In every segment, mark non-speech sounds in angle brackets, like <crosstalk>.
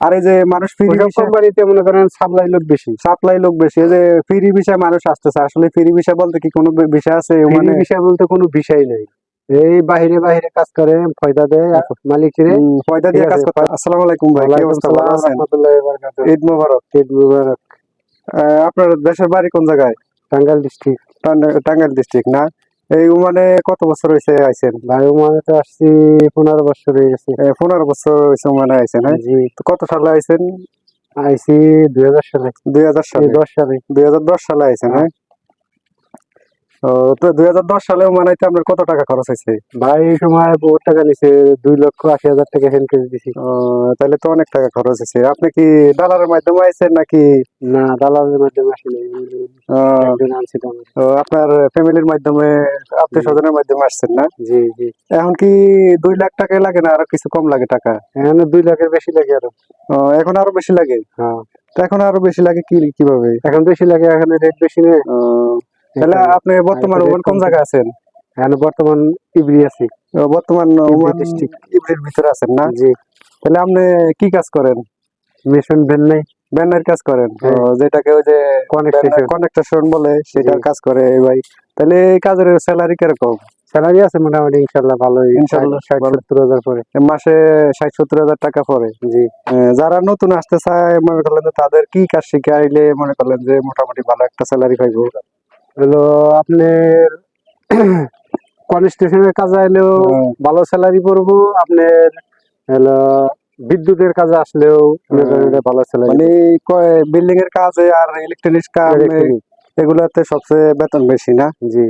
আর এই যে মানুষ ফ্রি কোম্পানিতে মনে করেন সাপ্লাই লোক বেশি। সাপ্লাই লোক বেশি। এই যে ফ্রি বিষয় মানুষ আসতেছে আসলে ফ্রি বিষয় বলতে কি কোনো বিষয় আছে? মানে বিষয় বলতে কোনো বিষয় নেই। এই বাহিরে বাহিরে কাজ করে ফয়দা দেয় মালিকের উম, পয়দা দিয়ে কাজ করতে আসসালামু আলাইকুম ভাই কি অবস্থা? ভালো আছেন? ঈদ মোবারক। ঈদ মুবারক। আপনার দেশের বাড়ি কোন জায়গায়? টাঙ্গাইল ডিস্ট্রিক্ট টাঙ্গাইল ডিস্ট্রিক্ট না? এই মানে কত বছর হয়েছে আইছেন? ভাই মানে তো আসছি পনেরো বছর হয়ে গেছে। পনেরো বছর হয়েছে মানে আইছেন হ্যাঁ? জি। তো কত সালে আইছেন? আইসি দুই হাজার সালে। দুই হাজার সালে। দশ সালে। দুই হাজার দশ সালে আইছেন হ্যাঁ? তো দুই হাজার দশ সালে মানাইতে আপনার কত টাকা খরচ হয়েছে? ভাই এই সময় বহুত টাকা নিছে দুই লক্ষ আশি হাজার টাকা হেন কেজি দিছি। তাহলে তো অনেক টাকা খরচ হয়েছে। আপনি কি ডলারের মাধ্যমে আইছেন নাকি? না দালালের মাধ্যমে আসেনি আপনার ফ্যামিলির মাধ্যমে আত্মীয় স্বজনের মাধ্যমে আসছেন না? জি জি। এখন কি দুই লাখ টাকা লাগে না আরও কিছু কম লাগে টাকা? এখানে দুই লাখের বেশি লাগে আরও। এখন আরও বেশি লাগে? হ্যাঁ। এখন আরও বেশি লাগে কি কীভাবে? এখন বেশি লাগে এখানে রেট বেশি নেই। তাহলে আপনি বর্তমান আরেকটা ওমান কোন জায়গায় আছেন? এখানে বর্তমান ইবরি আছি। বর্তমান ওমান district। ইবরির ভিতরে আছেন না? জি। তাহলে আপনি কি কাজ করেন? মিশন ভ্যান নাই ব্যানার কাজ করেন? হ্যাঁ। যেটাকে ওই যে Connectation। কনেকটেশন বলে সেটার কাজ করে এই ভাই। তাহলে এই কাজের স্যালারি কীরকম? স্যালারি আছে মোটামুটি ইনশাল্লাহ ভালোই। ইনশাল্লাহ, ষাট ভালো। সত্তর হাজার এ মাসে ষাট সত্তর হাজার টাকা পরে। জি। যারা নতুন আসতে চায় মনে করলেন যে তাদের কি কাজ শিখাইলে মনে করলেন যে মোটামুটি ভালো একটা স্যালারি পাইবো। হলো আপনার <clears throat> কনস্ট্রাকশনের কাজ আইলেও হ্যাঁ। ভালো স্যালারি পড়ব আপনার হলো বিদ্যুতের কাজে আসলেও হ্যাঁ। ভালো স্যালারি মানে বিল্ডিং এর কাজে আর ইলেকট্রনিক্স কাজ এগুলাতে সবচেয়ে বেতন বেশি না? জি।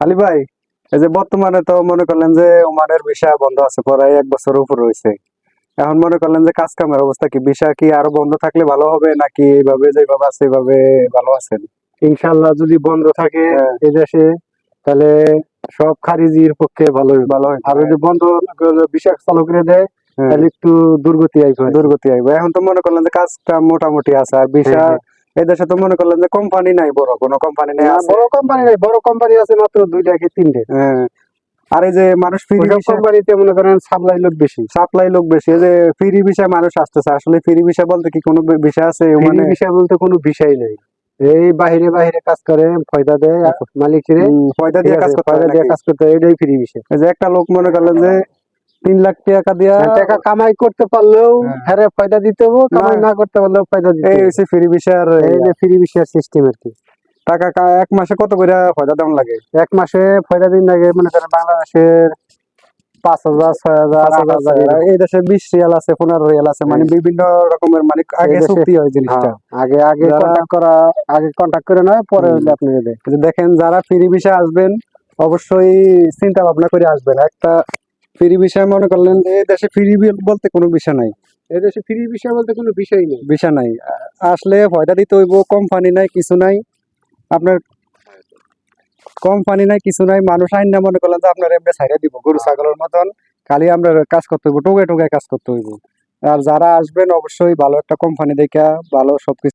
আলী ভাই এই যে বর্তমানে তো মনে করলেন যে ওমানের বিষয় বন্ধ আছে প্রায় এক বছর উপর রয়েছে। এখন মনে করলেন যে কাজ কামের অবস্থা কি? ভিসা কি আরও বন্ধ থাকলে ভালো হবে নাকি এইভাবে যেভাবে আছে এইভাবে ভালো আছেন? ইনশাল্লাহ যদি বন্ধ থাকে হ্যাঁ। এই দেশে তাহলে সব খারিজির পক্ষে ভালো। ভালো হয় আর যদি বন্ধ বিশাখ চালু করে দেয় হ্যাঁ, তাহলে একটু দুর্গতি আইবে দুর্গতি আইবে। এখন তো মনে করলেন যে কাজটা মোটামুটি আছে। আর ভিসা হ্যাঁ, এই দেশে তো মনে করলেন যে কোম্পানি নাই বড় কোনো কোম্পানি নেই বড় কোম্পানি নাই বড় কোম্পানি আছে মাত্র দুইটা কি তিনটে। হ্যাঁ। আর এই যে মানুষ ফ্রি কোম্পানিতে মনে করেন সাপ্লাই লোক বেশি। সাপ্লাই লোক বেশি। এই যে ফ্রি ভিসা মানুষ আসতেছে আসলে ফ্রি ভিসা বলতে কি কোনো বিষয় আছে মানে বিষয় বলতে কোনো বিষয় নেই। এই বাহিরে বাহিরে কাজ করে ফয়দা দেয় মালিকের উম, পয়দা দিয়ে কাজ হয় ফয়দা দিয়ে কাজ করতে এটাই ফ্রি বিষয়। যে একটা লোক মনে করলেন যে তিন লাখ টাকা দিয়া টাকা কামাই করতে পারলেও হ্যাঁ। হ্যাঁ ফয়দা দিতে হবে কামাই না। করতে পারলেও ফয়দা দিতে এই হচ্ছে ফ্রি ভিসার এই ফ্রি বিষয়ের সিস্টেম আর কি। টাকা এক মাসে কত করে পয়দা দেওয়া লাগে? এক মাসে ফয়দা দিন লাগে মনে করেন বাংলাদেশের পাঁচ হাজার ছয় হাজার আট হাজার এই দেশে বিশ রিয়াল আছে পনেরো রিয়াল আছে মানে হ্যাঁ। বিভিন্ন রকমের মানে আগে চুক্তি হয় জিনিসটা। হ্যাঁ, আগে আগে কন্ট্যাক্ট করা আগে কন্ট্যাক্ট করে নয় পরে আপনি দেখেন যারা ফ্রি ভিসা আসবেন অবশ্যই চিন্তা ভাবনা করে আসবেন। একটা ফ্রি বিষয় মনে করলেন যে এই দেশে ফ্রি বলতে কোনো বিষয় নাই। এই দেশে ফ্রি বিষয় বলতে কোনো বিষয় নেই। বিষয় নাই। আসলে ফয়দা দিতে হইব কোম্পানি নাই কিছু নাই। আপনার কম পানি নাই, কিছু নাই, মানুষ আইন না মনে করলেন যে আপনার এমনি ছাইড়ে দিব, গরু, ছাগলের মতন। খালি আমরা কাজ করতে হইব টোকে টোকে কাজ করতে হইব। আর যারা আসবেন অবশ্যই ভালো একটা কোম্পানি দেখা ভালো সবকিছু